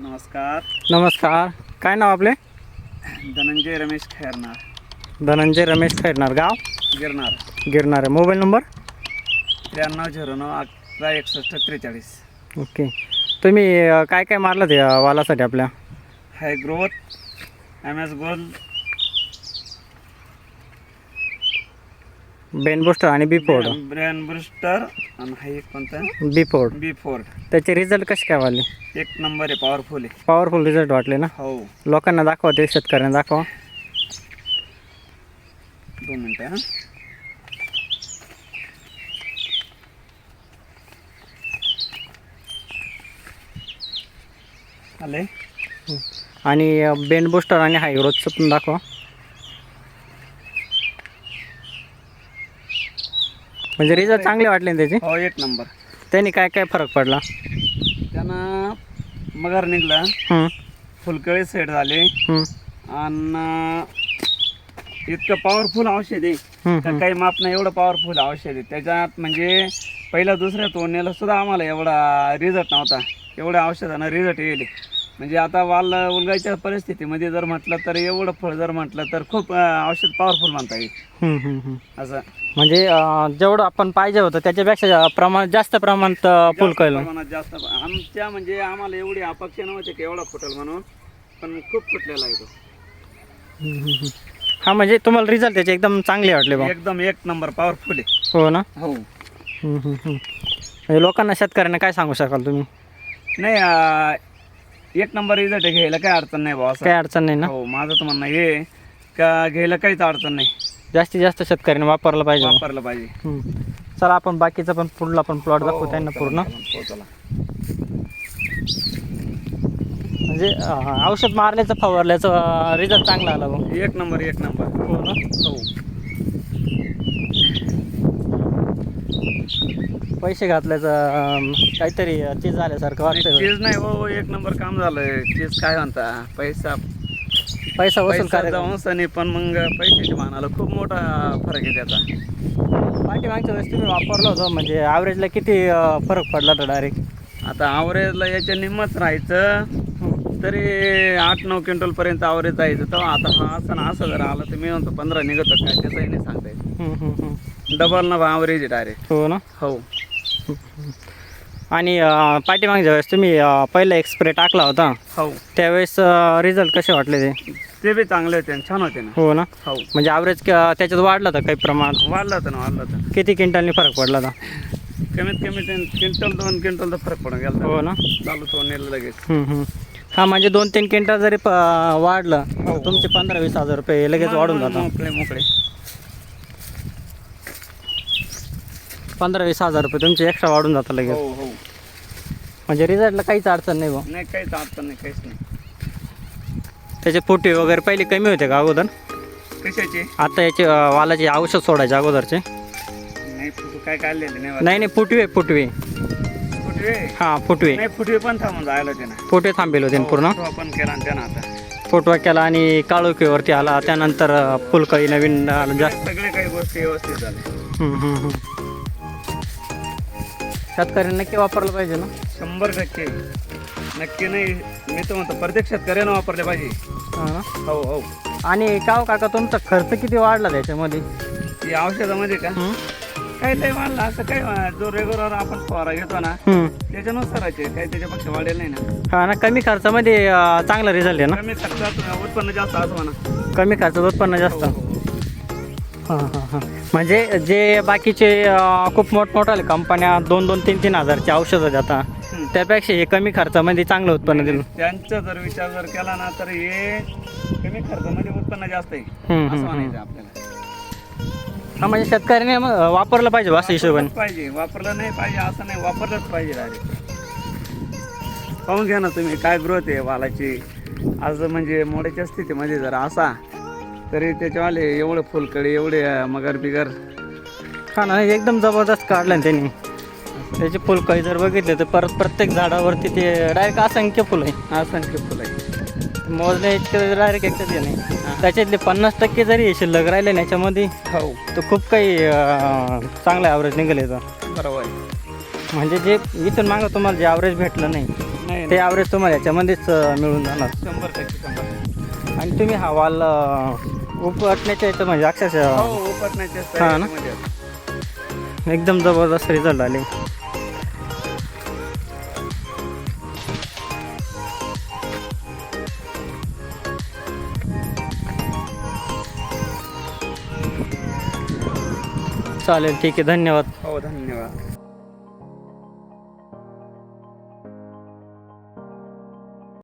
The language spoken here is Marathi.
नमस्कार. नमस्कार. काय नाव आपले? धनंजय रमेश खैरनार. धनंजय रमेश खैरनार. गाव? गिरनार. गिरणार आहे. Mobile number? त्र्याण्णव झिरो नऊ अकरा एकसष्ट त्रेचाळीस. ओके. तुम्ही अं, काय काय मारलं ते अं, वालासाठी आपल्या? High growth M S gold ben booster आणि बी फोर्ड ब्रँड ब्रुस्टर आणि हा एक कोणता? बी फोर्ड बी फोर्ड त्याचे रिझल्ट कसे काय वाले एक नंबर आहे पॉवरफुल आहे. पॉवरफुल रिझल्ट वाटले ना? हो. लोकांना दाखवा ते शेतकऱ्यांना दाखवा. दोन मिनटं हां. आले आणि बेन बुस्टर आणि हायग्रोथचं पण दाखवा. म्हणजे रिझल्ट चांगले वाटले ना त्याचे? हो एक नंबर त्यांनी काय काय फरक पडला? त्यांना मगर निघला. हं, फुलकळी सेट झाले. आणि इतकं पॉवरफुल औषध आहे. काही माप नाही एवढं पॉवरफुल औषध आहे. त्याच्यात म्हणजे पहिल्या दुसऱ्या तोडण्याला सुद्धा आम्हाला एवढा रिझल्ट नव्हता. एवढ्या औषधानं रिझल्ट येईल. म्हणजे आता वाल उलगायच्या परिस्थितीमध्ये जर म्हटलं तर एवढं फळ जर म्हटलं तर खूप अं, औषध पॉवरफुल म्हणता येईल. असं. म्हणजे अं, जेवढं आपण पाहिजे होतं त्याच्यापेक्षा जा- प्रमाण जास्त प्रमाणात अं, फुल कळलं. प्रमाणात जास्त आमच्या म्हणजे आम्हाला एवढी अपेक्षा नव्हती की एवढा फुटेल म्हणून पण खूप फुटलेला आहे तो. हा म्हणजे तुम्हाला रिझल्ट त्याचे एकदम चांगले वाटले बा. एकदम एक नंबर पॉवरफुल आहे. हो ना? हो. हम्म, हम्म, हम्म. म्हणजे लोकांना शेतकऱ्यांना काय सांगू शकाल तुम्ही? नाही अं, एक नंबर रिझल्ट आहे घ्यायला काही अडचण नाही भाऊ असं. काय अडचण नाही ना? हो माझं तर म्हणणं हे का घ्यायला काहीच अडचण नाही. जास्तीत जास्त शेतकऱ्यांनी वापरलं पाहिजे. वापरलं पाहिजे. हम्म. चला आपण बाकीचं पण पुढला पण प्लॉट दाखवू त्यांना पूर्ण. हो, चला. म्हणजे अं, औषध मारल्याचं फवारल्याचं रिझल्ट चांगला आला बा एक नंबर एक नंबर. हो ना? हो. पैसे घातल्याचं अं, काहीतरी चीज झाल्यासारखं वाटतंय. बा. चीज नाही हो एक नंबर काम झालंय. चीज काय म्हणता? पैसा पैसा वसूल पैसा करायचा. जाऊन सनी पण मग पैशाच्या मानाला खूप मोठा फरक आहे त्याचा. पाठीमागच्या वेळेस तुम्ही वापरलं होतं म्हणजे ॲव्हरेजला किती अं, फरक पडला तर डायरेक्ट आता आवरेजला याच्या निम्मच राहायचं. तरी आठ नऊ क्विंटल पर्यंत आवरेज जायचं. तेव्हा आता हा असं ना असं जर आलं तर मी म्हणतो पंधरा निघत काय त्याचंही नाही सांगता येत. डबल ना आवरेज आहे डायरेक्ट हो ना? हो. आणि अं, पाठीमागच्या वेळेस तुम्ही अं, पहिला एक स्प्रे टाकला होता. हो. त्यावेळेस रिझल्ट कसे वाटले ते? ते बी चांगले होते आणि छान होते ना. हो ना? हो. म्हणजे ॲव्हरेज त्याच्यात वाढलं होतं काही प्रमाण? वाढलं होतं ना वाढलं होतं. किती क्विंटलनी फरक पडला होता? कमीत कमी ते क्विंटल दोन क्विंटलचा फरक पडून गेला हो ना? चालू तो नेलं लगेच. हम्म, हम्म. हा म्हणजे दोन तीन क्विंटल जरी प- वाढलं तर तुमचे पंधरा वीस हजार रुपये लगेच वाढून जातात. मोकळे मोकळे. पंधरा वीस हजार रुपये तुमचे एक्स्ट्रा वाढून जातात लगेच. हो हो. म्हणजे रिझल्टला काहीच अडचण नाही बा नाही काहीच अडचण नाही काहीच नाही. त्याचे फुटे वगैरे पहिले कमी होते का अगोदर? कशाचे? आता याचे अं, वालाचे औषध सोडायचे अगोदरचे. नाही फुटू काय काढलेले नाही नाही नाही फुटवे फुटवे. फुटवे? हां फुटवे. नाही फुटवे पण थांबून जायला ते ना फुटे थांबेल होते ना पूर्ण? आपण केला ना त्यानं आता. फुटवा केला आणि काळोखीवरती आला. त्यानंतर अं, फुलकळी नवीन जास्त सगळे काही गोष्टी व्यवस्थित झाले. हम्म, हम्म, हम्म. शेतकऱ्यांनी नक्की वापरलं पाहिजे ना? शंभर टक्के. नक्की नाही मी तर म्हणतो प्रत्येक शेतकऱ्यानं वापरले पाहिजे. हा ना? हो हो. आणि का हो काका तुमचा खर्च किती वाढला त्याच्यामध्ये? ही औषधामध्ये का? हम्म? काही वाढलं असं काही वा- जो रेग्युलर आपण फवारा घेतो ना हम्म. त्याच्यानुसाराचे काही त्याच्यापेक्षा वाढेल नाही ना. हा ना कमी खर्चामध्ये अं, चांगला रिझल्ट आहे ना? कमी खर्चात उत्पन्न जास्त असं म्हणा. कमी खर्चात उत्पन्न जास्त. हो, हो. हां हां हां. म्हणजे जे बाकीचे अं, खूप मोठमोठाले कंपन्या दोन दोन तीन तीन हजारची औषधं देतात हम्म. त्यापेक्षा हे कमी खर्चामध्ये चांगलं उत्पन्न दिलं त्यांचा जर विचार जर केला ना तर हे कमी खर्चामध्ये उत्पन्न जास्त आहे. हम्म, असं हम्म, म्हणायचं आपल्याला. हा म्हणजे शेतकऱ्याने मग वापरलं पाहिजे असं हिशोबाने. वापरलंच पाहिजे. वापरलं नाही पाहिजे असं नाही वापरलंच पाहिजे डायरेक्ट पाहून घ्या ना तुम्ही काय ग्रोथ आहे वालाची. आज म्हणजे मोड्याच्या स्थितीमध्ये जर असा. तरी त्याच्यावाले एवढं फुलकडी एवढे मगर बिगर हा ना एकदम जबरदस्त काढलं ना त्यांनी. त्याची फुलकळी जर बघितले तर परत प्रत्येक झाडावरती ते डायरेक्ट असंख्य फुलं आहे असंख्य फुलं आहे मोजणे इतके डायरेक्ट एकच नाही. त्याच्यातले पन्नास टक्के जरी हे शिल्लक राहिले ना याच्यामध्ये हो. तर खूप काही चांगलं ॲव्हरेज निघेल याचं. बरोबर. म्हणजे जे इथून मागं तुम्हाला जे ॲव्हरेज भेटलं नाही ते ॲव्हरेज तुम्हाला याच्यामध्येच मिळून जाणार. शंभर टक्के शंभर आणि तुम्ही हा वाल उपटण्याच्या इथं म्हणजे अक्षरशः हो उपटण्याच्या हा ना? तयारीमध्ये आहे. एकदम जबरदस्त रिझल्ट आले चालेल ठीक आहे धन्यवाद हो धन्यवाद